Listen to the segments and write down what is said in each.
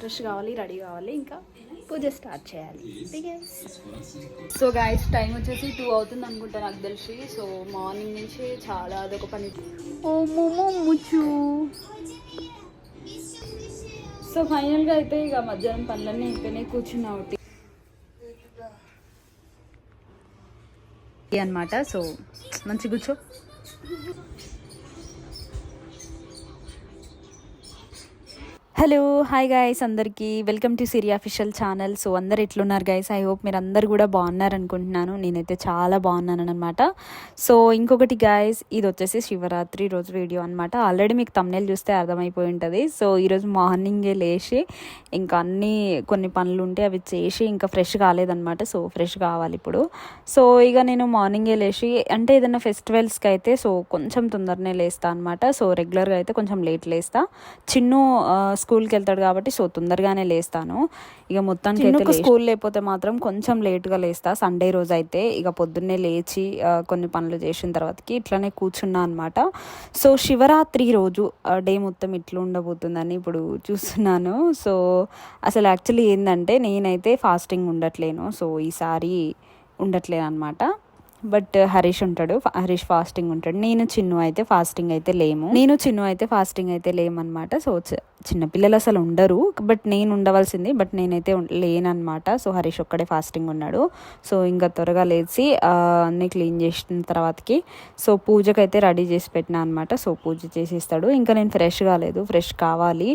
Fresh కావాలి ready కావాలి ఇంకా పూజ స్టార్ట్ చేయాలి. సో గాయస్ టైం వచ్చేసి టూ అవుతుంది అనుకుంటా నాకు తెలిసి. సో మార్నింగ్ నుంచి చాలా అదొక పని. ఓ ముచ్చు. సో ఫైనల్గా అయితే ఇక మధ్యాహ్నం పనులన్నీ అయిపోయినాయి. కూర్చున్నా ఒకటి. అనమాట సో మంచి కూర్చో. హలో హాయ్ గాయస్ అందరికీ. Welcome to Siri official channel so అందరు ఎట్లున్నారు గాయస్ ఐ హోప్ మీరు అందరు కూడా బాగున్నారు అనుకుంటున్నాను. నేనైతే చాలా బాగున్నాను అనమాట సో ఇంకొకటి గాయస్ ఇది వచ్చేసి శివరాత్రి రోజు వీడియో అనమాట ఆల్రెడీ మీకు తమ్నేలు చూస్తే అర్థమైపోయి ఉంటుంది. సో ఈరోజు మార్నింగే లేచి ఇంకా అన్నీ కొన్ని పనులు ఉంటే అవి చేసి ఇంకా ఫ్రెష్ కాలేదన్నమాట. సో ఫ్రెష్ కావాలి ఇప్పుడు. సో ఇక నేను మార్నింగే లేచి అంటే ఏదైనా ఫెస్టివల్స్కి అయితే సో కొంచెం తొందరనే లేస్తా అనమాట సో రెగ్యులర్గా అయితే కొంచెం లేట్ లేస్తా. చిన్న స్కూల్కి వెళ్తాడు కాబట్టి సో తొందరగానే లేస్తాను. ఇక మొత్తానికి అయితే స్కూల్ లేకపోతే మాత్రం కొంచెం లేట్గా లేస్తా. సండే రోజు అయితే ఇక పొద్దున్నే లేచి కొన్ని పనులు చేసిన తర్వాతకి ఇట్లానే కూర్చున్నా అనమాట సో శివరాత్రి రోజు డే మొత్తం ఇట్లా ఉండబోతుందని ఇప్పుడు చూస్తున్నాను. సో అసలు యాక్చువల్లీ ఏంటంటే నేనైతే ఫాస్టింగ్ ఉండట్లేను. సో ఈసారి ఉండట్లేను అనమాట బట్ హరీష్ ఉంటాడు హరీష్ ఫాస్టింగ్ ఉంటాడు. నేను చిన్ను అయితే ఫాస్టింగ్ అయితే లేము. నేను చిన్ను అయితే ఫాస్టింగ్ అయితే లేమన్నమాట. సో చిన్నపిల్లలు అసలు ఉండరు. బట్ నేను ఉండవలసింది బట్ నేనైతే లేనన్నమాట. సో హరీష్ ఒక్కడే ఫాస్టింగ్ ఉన్నాడు. సో ఇంకా త్వరగా లేచి అన్నీ క్లీన్ చేసిన తర్వాతకి సో పూజకైతే రెడీ చేసి పెట్టినా అనమాట సో పూజ చేసిస్తాడు. ఇంకా నేను ఫ్రెష్ కాలేదు ఫ్రెష్ కావాలి.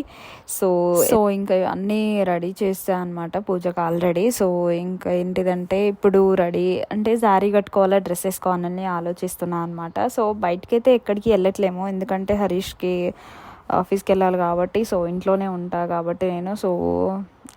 సో సో ఇంకా అన్నీ రెడీ చేస్తా అనమాట పూజకు ఆల్రెడీ. సో ఇంకా ఏంటిదంటే ఇప్పుడు రెడీ అంటే శారీ కట్టుకోవాలా డ్రెస్ వేసుకోవాలని ఆలోచిస్తున్నా అనమాట సో బయటకైతే ఎక్కడికి వెళ్ళట్లేము. ఎందుకంటే హరీష్కి ఆఫీస్కి వెళ్ళాలి కాబట్టి సో ఇంట్లోనే ఉంటా కాబట్టి నేను. సో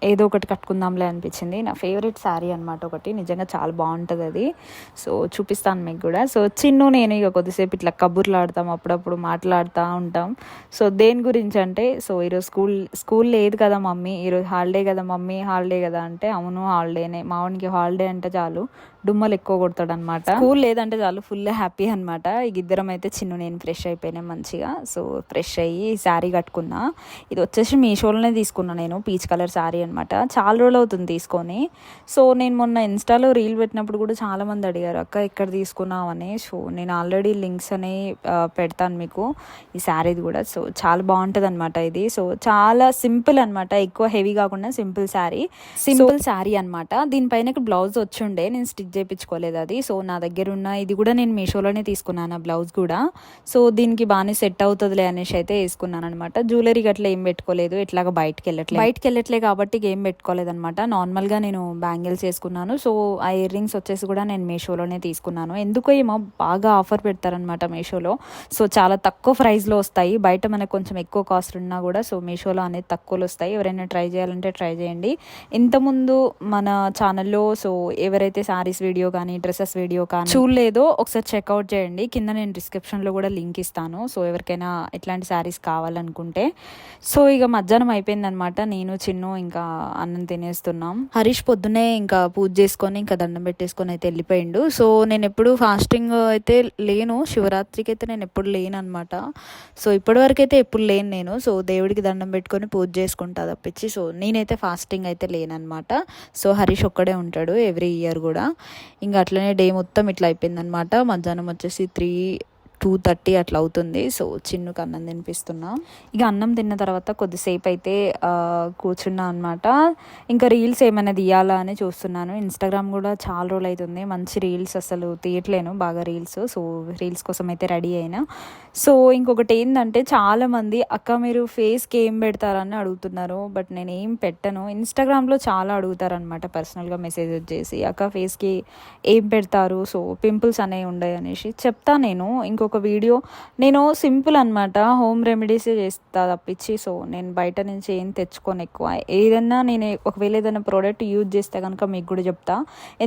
ఏదో ఒకటి కట్టుకుందాంలే అనిపించింది. నా ఫేవరెట్ శారీ అనమాట ఒకటి. నిజంగా చాలా బాగుంటుంది అది. సో చూపిస్తాను మీకు కూడా. సో చిన్ను నేను ఇక కొద్దిసేపు ఇట్లా కబుర్లు ఆడతాం అప్పుడప్పుడు మాట్లాడుతూ ఉంటాం. సో దేని గురించి అంటే సో ఈరోజు స్కూల్ స్కూల్ లేదు కదా మమ్మీ. ఈరోజు హాలిడే కదా మమ్మీ హాలిడే కదా అంటే అవును హాలిడేనే. మావునికి హాలిడే అంటే చాలు. డుమ్మలు ఎక్కువ కొడతాడు అనమాట స్కూల్ లేదంటే చాలు ఫుల్ హ్యాపీ అనమాట ఇక ఇద్దరం అయితే చిన్ను నేను ఫ్రెష్ అయిపోయినా మంచిగా. సో ఫ్రెష్ అయ్యి శారీ కట్టుకున్నా. ఇది వచ్చేసి మీషోలోనే తీసుకున్నా నేను పీచ్ కలర్ శారీ అనమాట చాలా రోజులు అవుతుంది తీసుకొని. సో నేను మొన్న ఇన్స్టాలో రీల్ పెట్టినప్పుడు కూడా చాలా మంది అడిగారు అక్క ఎక్కడ తీసుకున్నావని సో నేను ఆల్రెడీ లింక్స్ అని పెడతాను మీకు ఈ శారీది కూడా. సో చాలా బాగుంటుంది అనమాట ఇది. సో చాలా సింపుల్ అనమాట ఎక్కువ హెవీ కాకుండా సింపుల్ శారీ. సింపుల్ శారీ అనమాట దీనిపైన బ్లౌజ్ వచ్చుండే. నేను స్టిచ్ చేయించుకోలేదు అది. సో నా దగ్గర ఉన్న ఇది కూడా నేను మీషోలోనే తీసుకున్నాను ఆ బ్లౌజ్ కూడా. సో దీనికి బాగానే సెట్ అవుతుందిలే అనేసి అయితే వేసుకున్నాను అనమాట జ్యువెలరీ గట్లా ఏం పెట్టుకోలేదు. ఇట్లాగా బయటకు వెళ్ళట్లేదు బయటకు వెళ్ళట్లే కాబట్టి ఇక ఏం పెట్టుకోలేదనమాట నార్మల్గా నేను బ్యాంగిల్స్ వేసుకున్నాను సో ఆ ఇయర్ రింగ్స్ వచ్చేసి కూడా నేను మీషోలోనే తీసుకున్నాను. ఎందుకో ఏమో బాగా ఆఫర్ పెడతారనమాట మీషోలో. సో చాలా తక్కువ ప్రైస్లో వస్తాయి. బయట మనకు కొంచెం ఎక్కువ కాస్ట్ ఉన్నా కూడా సో మీషోలో అనేది తక్కువలో వస్తాయి. ఎవరైనా ట్రై చేయాలంటే ట్రై చేయండి. ఇంతకుముందు మన ఛానల్లో సో ఎవరైతే శారీస్ వీడియో కానీ డ్రెస్సెస్ వీడియో కానీ చూడలేదో ఒకసారి చెక్అవుట్ చేయండి. కింద నేను డిస్క్రిప్షన్లో కూడా లింక్ ఇస్తాను. సో ఎవరికైనా ఇట్లాంటి శారీస్ కావాలనుకుంటే. సో ఇక మధ్యాహ్నం అయిపోయిందనమాట నేను చిన్ను ఇంకా అన్నం తినేస్తున్నాం. హరీష్ పొద్దునే ఇంకా పూజ చేసుకొని ఇంకా దండం పెట్టేసుకొని అయితే వెళ్ళిపోయిండు. సో నేను ఎప్పుడు ఫాస్టింగ్ అయితే లేను. శివరాత్రికి అయితే నేను ఎప్పుడు లేను అనమాట సో ఇప్పటివరకు అయితే ఎప్పుడు లేను నేను. సో దేవుడికి దండం పెట్టుకొని పూజ చేసుకుంటా తప్పించి. సో నేనైతే ఫాస్టింగ్ అయితే లేననమాట సో హరీష్ ఒక్కడే ఉంటాడు ఎవ్రీ ఇయర్ కూడా. ఇంకా అట్లనే డే మొత్తం ఇట్లా అయిపోయిందనమాట మధ్యాహ్నం వచ్చేసి త్రీ టూ థర్టీ అట్లా అవుతుంది. సో చిన్నుకు అన్నం తినిపిస్తున్నా. ఇక అన్నం తిన్న తర్వాత కొద్దిసేపు అయితే కూర్చున్నా అనమాట ఇంకా రీల్స్ ఏమైనా తీయాలా అని చూస్తున్నాను. ఇన్స్టాగ్రామ్ కూడా చాలా రోజులు అవుతుంది మంచి రీల్స్ అసలు తీయట్లేను బాగా రీల్స్. సో రీల్స్ కోసం అయితే రెడీ అయినా. సో ఇంకొకటి ఏంటంటే చాలామంది అక్క మీరు ఫేస్కి ఏం పెడతారని అడుగుతున్నారు బట్ నేను ఏం పెట్టను. ఇన్స్టాగ్రామ్లో చాలా అడుగుతారనమాట పర్సనల్గా మెసేజ్ వచ్చేసి అక్క ఫేస్కి ఏం పెడతారు? సో పింపుల్స్ అనేవి ఉండవు అనేసి చెప్తా నేను. ఇంకొక ఒక వీడియో. నేను సింపుల్ అనమాట హోమ్ రెమెడీసే చేస్తా తప్పించి. సో నేను బయట నుంచి ఏం తెచ్చుకోను ఎక్కువ. ఏదైనా నేను ఒకవేళ ఏదైనా ప్రోడక్ట్ యూజ్ చేస్తే కనుక మీకు కూడా చెప్తా.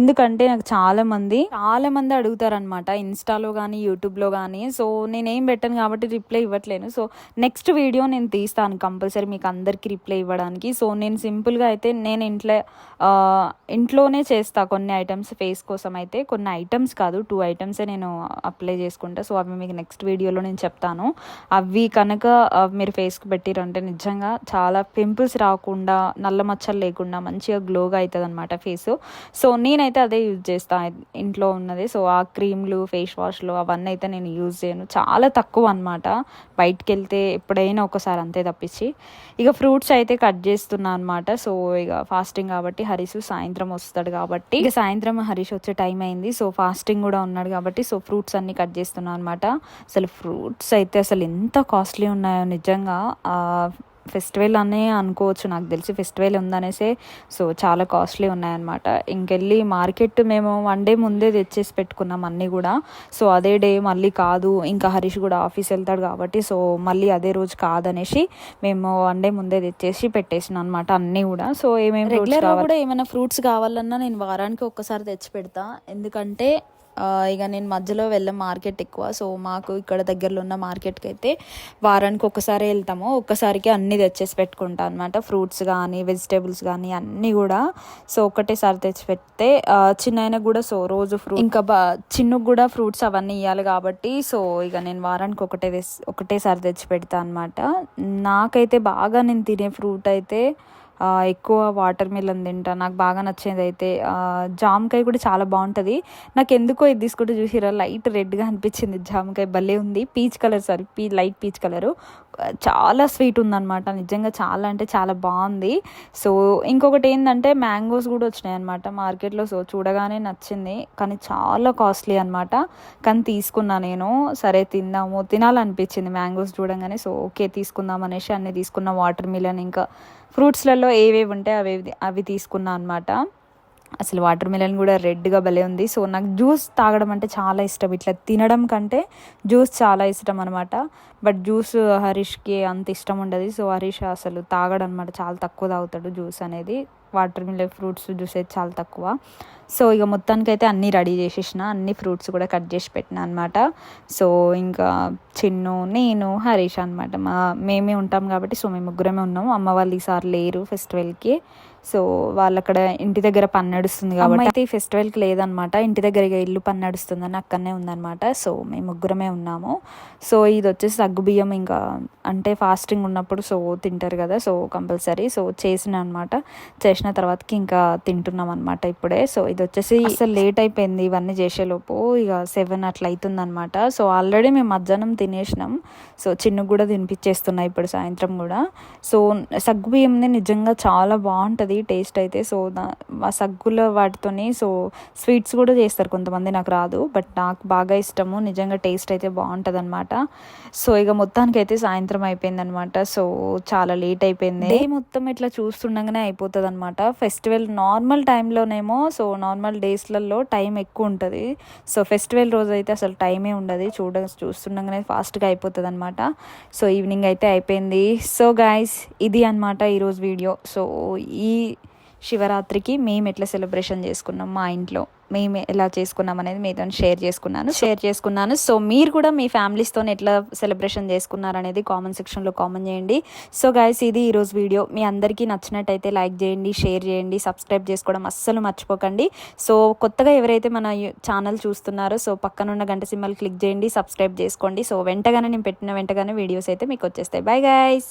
ఎందుకంటే నాకు చాలామంది చాలామంది చాలా మంది అడుగుతారనమాట ఇన్స్టాలో కానీ యూట్యూబ్లో కానీ సో నేనేం పెట్టను కాబట్టి రిప్లై ఇవ్వట్లేను. సో నెక్స్ట్ వీడియో నేను తీస్తాను కంపల్సరీ మీకు అందరికీ రిప్లై ఇవ్వడానికి. సో నేను సింపుల్గా అయితే నేను ఇంట్లో ఇంట్లోనే చేస్తా కొన్ని ఐటమ్స్. ఫేస్ కోసం అయితే కొన్ని ఐటమ్స్ కాదు. టూ ఐటమ్సే నేను అప్లై చేసుకుంటా. సో అవి అవి మీకు నెక్స్ట్ వీడియోలో నేను చెప్తాను. అవి కనుక మీరు ఫేస్కి పెట్టిరంటే నిజంగా చాలా పింపుల్స్ రాకుండా నల్ల మచ్చలు లేకుండా మంచిగా గ్లోగా అవుతుంది అనమాట ఫేస్ సో నేనైతే అదే యూజ్ చేస్తాను ఇంట్లో ఉన్నది. సో ఆ క్రీమ్లు ఫేస్ వాష్లు అవన్నీ అయితే నేను యూజ్ చేయను. చాలా తక్కువ అనమాట బయటికి వెళ్తే ఎప్పుడైనా ఒకసారి అంతే తప్పించి. ఇక ఫ్రూట్స్ అయితే కట్ చేస్తున్నా అనమాట సో ఇక ఫాస్టింగ్ కాబట్టి హరీష్ సాయంత్రం వస్తాడు కాబట్టి. ఇక సాయంత్రం హరీష్ వచ్చే టైం అయింది. సో ఫాస్టింగ్ కూడా ఉన్నాడు కాబట్టి సో ఫ్రూట్స్ అన్ని కట్ చేస్తున్నాను అనమాట అసలు ఫ్రూట్స్ అయితే అసలు ఎంత కాస్ట్లీ ఉన్నాయో నిజంగా ఆ, ఫెస్టివల్ అనే అనుకోవచ్చు. నాకు తెలిసి ఫెస్టివల్ ఉందనేసే. సో చాలా కాస్ట్లీ ఉన్నాయన్నమాట. ఇంకెళ్ళి మార్కెట్ మేము వన్ డే ముందే తెచ్చేసి పెట్టుకున్నాం అన్నీ కూడా. సో అదే డే మళ్ళీ కాదు. ఇంకా హరీష్ కూడా ఆఫీస్ వెళ్తాడు కాబట్టి సో మళ్ళీ అదే రోజు కాదనేసి మేము వన్ డే ముందే తెచ్చేసి పెట్టేసిన అనమాట అన్నీ కూడా. సో ఏమేమి కూడా ఏమైనా ఫ్రూట్స్ కావాలన్నా నేను వారానికి ఒక్కసారి తెచ్చి పెడతా. ఎందుకంటే ఇక నేను మధ్యలో వెళ్ళాం మార్కెట్ ఎక్కువ. సో మాకు ఇక్కడ దగ్గరలో ఉన్న మార్కెట్కి అయితే వారానికి ఒక్కసారి వెళ్తాము. ఒక్కసారికి అన్నీ తెచ్చేసి పెట్టుకుంటా అనమాట ఫ్రూట్స్ కానీ వెజిటేబుల్స్ కానీ అన్నీ కూడా. సో ఒకటేసారి తెచ్చి పెడితే చిన్న కూడా సో రోజు ఫ్రూట్ ఇంకా బా చిన్నకు కూడా ఫ్రూట్స్ అవన్నీ ఇవ్వాలి కాబట్టి సో ఇక నేను వారానికి ఒకటే ఒకటేసారి తెచ్చి పెడతా అనమాట నాకైతే బాగా నేను తినే ఫ్రూట్ అయితే ఎక్కువ వాటర్ మిలన్ తింటా. నాకు బాగా నచ్చేది అయితే జామకాయ కూడా చాలా బాగుంటుంది. నాకు ఎందుకో ఇది తీసుకుంటే చూసిరా లైట్ రెడ్గా అనిపించింది. జామకాయ భలే ఉంది. పీచ్ కలర్ సారీ పీ లైట్ పీచ్ కలరు. చాలా స్వీట్ ఉందన్నమాట. నిజంగా చాలా అంటే చాలా బాగుంది. సో ఇంకొకటి ఏంటంటే మ్యాంగోస్ కూడా వచ్చినాయి అనమాట మార్కెట్లో. సో చూడగానే నచ్చింది. కానీ చాలా కాస్ట్లీ అనమాట కానీ తీసుకున్నా నేను. సరే తిందాము. తినాలనిపించింది మ్యాంగోస్ చూడంగానే. సో ఓకే తీసుకుందాం అనేసి అన్ని తీసుకున్న వాటర్ మిలన్ ఇంకా ఫ్రూట్స్లలో ఏవేవి ఉంటాయి అవి అవి తీసుకున్నా అనమాట అసలు వాటర్ మిలన్ కూడా రెడ్గా భలే ఉంది. సో నాకు జ్యూస్ తాగడం అంటే చాలా ఇష్టం. ఇట్లా తినడం కంటే జ్యూస్ చాలా ఇష్టం అనమాట బట్ జ్యూస్ హరీష్కి అంత ఇష్టం ఉండదు. సో హరీష్ అసలు తాగడం అనమాట చాలా తక్కువ తాగుతాడు జ్యూస్ అనేది. వాటర్ మిలన్ ఫ్రూట్స్ జ్యూస్ అయితే చాలా తక్కువ. సో ఇక మొత్తానికి అయితే అన్నీ రెడీ చేసేసిన. అన్ని ఫ్రూట్స్ కూడా కట్ చేసి పెట్టిన అనమాట సో ఇంకా చిన్ను నేను హరీష్ అనమాట మా మేమే ఉంటాం కాబట్టి సో మేము ముగ్గురమే ఉన్నాము. అమ్మ వాళ్ళు ఈసారి లేరు ఫెస్టివల్కి. సో వాళ్ళు అక్కడ ఇంటి దగ్గర పని నడుస్తుంది కాబట్టి అయితే ఈ ఫెస్టివల్కి లేదనమాట. ఇంటి దగ్గర ఇక ఇల్లు పని నడుస్తుందని అక్కడనే ఉందన్నమాట సో మేము ముగ్గురమే ఉన్నాము. సో ఇది వచ్చేసి సగ్గుబియ్యం ఇంకా అంటే ఫాస్టింగ్ ఉన్నప్పుడు సో తింటారు కదా సో కంపల్సరీ. సో చేసిన అనమాట. చేసిన తర్వాతకి ఇంకా తింటున్నాం అనమాట ఇప్పుడే. సో ఇది వచ్చేసి అసలు లేట్ అయిపోయింది ఇవన్నీ చేసేలోపు. ఇక సెవెన్ అట్లా అవుతుంది అనమాట సో ఆల్రెడీ మేము మధ్యాహ్నం తినేసినాం. సో చిన్న కూడా తినిపించేస్తున్నాయి ఇప్పుడు సాయంత్రం కూడా. సో సగ్గుబియ్యంని నిజంగా చాలా బాగుంటుంది. టేస్ట్ అయితే. సో దా- ఆ సగ్గుల వాటితోని సో స్వీట్స్ కూడా చేస్తారు కొంతమంది నాకు రాదు. బట్ నాకు బాగా ఇష్టము. నిజంగా టేస్ట్ అయితే బాగుంటుంది అనమాట సో ఇక మొత్తానికి అయితే సాయంత్రం అయిపోయింది అనమాట సో చాలా లేట్ అయిపోయింది. డే మొత్తం ఇట్లా చూస్తుండగానే అయిపోతుంది అనమాట ఫెస్టివల్ నార్మల్ టైంలోనేమో సో నార్మల్ డేస్లలో టైం ఎక్కువ ఉంటుంది. సో ఫెస్టివల్ రోజు అయితే అసలు టైమే ఉండదు. చూడ చూస్తుండగానే ఫాస్ట్గా అయిపోతుంది అనమాట సో ఈవినింగ్ అయితే అయిపోయింది. సో గాయస్ ఇది అనమాట ఈరోజు వీడియో సో ఈ శివరాత్రికి మేము ఎట్లా సెలబ్రేషన్ చేసుకున్నాం? మా ఇంట్లో మేము ఎలా చేసుకున్నాం అనేది మీతో షేర్ చేసుకున్నాను. షేర్ చేసుకున్నాను. సో మీరు కూడా మీ ఫ్యామిలీస్తో ఎట్లా సెలబ్రేషన్ చేసుకున్నారు అనేది కామెంట్ సెక్షన్లో కామెంట్ చేయండి. సో గాయస్ ఇది ఈరోజు వీడియో మీ అందరికీ నచ్చినట్టయితే లైక్ చేయండి షేర్ చేయండి సబ్స్క్రైబ్ చేసుకోవడం అస్సలు మర్చిపోకండి. సో కొత్తగా ఎవరైతే మన ఛానల్ చూస్తున్నారో సో పక్కనున్న గంట సింబల్ క్లిక్ చేయండి సబ్స్క్రైబ్ చేసుకోండి. సో వెంటగానే నేను పెట్టిన వెంటగానే వీడియోస్ అయితే మీకు వచ్చేస్తాయి. Bye guys